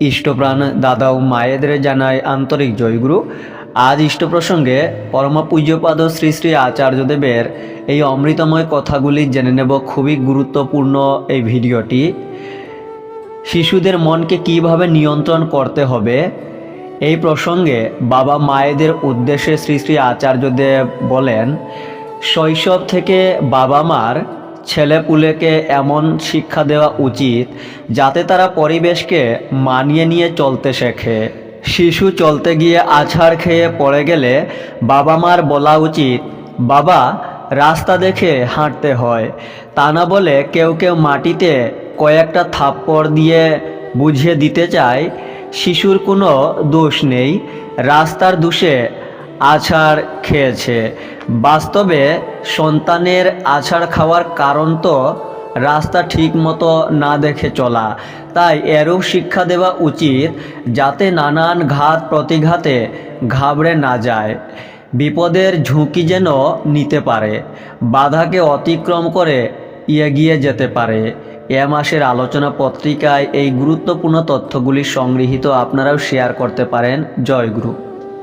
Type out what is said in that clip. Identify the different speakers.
Speaker 1: ইষ্টপ্রাণ দাদা ও মায়েদের জানায় আন্তরিক জয়গুরু। আজ ইষ্ট প্রসঙ্গে পরমা পূজ্যপাদ শ্রী শ্রী আচার্যদেবের এই অমৃতময় কথাগুলি জেনে নেব খুবই গুরুত্বপূর্ণ এই ভিডিওটি। শিশুদের মনকে কীভাবে নিয়ন্ত্রণ করতে হবে, এই প্রসঙ্গে বাবা মায়েদের উদ্দেশ্যে শ্রী শ্রী আচার্যদেব বলেন, শৈশব থেকে বাবা মার ছেলেপুলেকে এমন শিক্ষা দেওয়া উচিত যাতে তারা পরিবেশকে মানিয়ে নিয়ে চলতে শেখে। শিশু চলতে গিয়ে আছাড় খেয়ে পড়ে গেলে বাবা মার বলা উচিত, বাবা, রাস্তা দেখে হাঁটতে হয়। তা না বলে কেউ কেউ মাটিতে কয়েকটা থাপ্পড় দিয়ে বুঝিয়ে দিতে চায়, শিশুর কোনো দোষ নেই, রাস্তার দোষে আছাড় খেয়েছে। বাস্তবে সন্তানের আছাড় খাওয়ার কারণ তো রাস্তা ঠিক মতো না দেখে চলা। তাই এরূপ শিক্ষা দেওয়া উচিত যাতে নানান ঘাত প্রতিঘাতে ঘাবড়ে না যায়। বিপদের ঝুঁকি যেন নিতে পারে, বাধাকে অতিক্রম করে এগিয়ে যেতে পারে। এ মাসের আলোচনা পত্রিকায় এই গুরুত্বপূর্ণ তথ্যগুলি সংগৃহীত, আপনারাও শেয়ার করতে পারেন। জয় গুরু।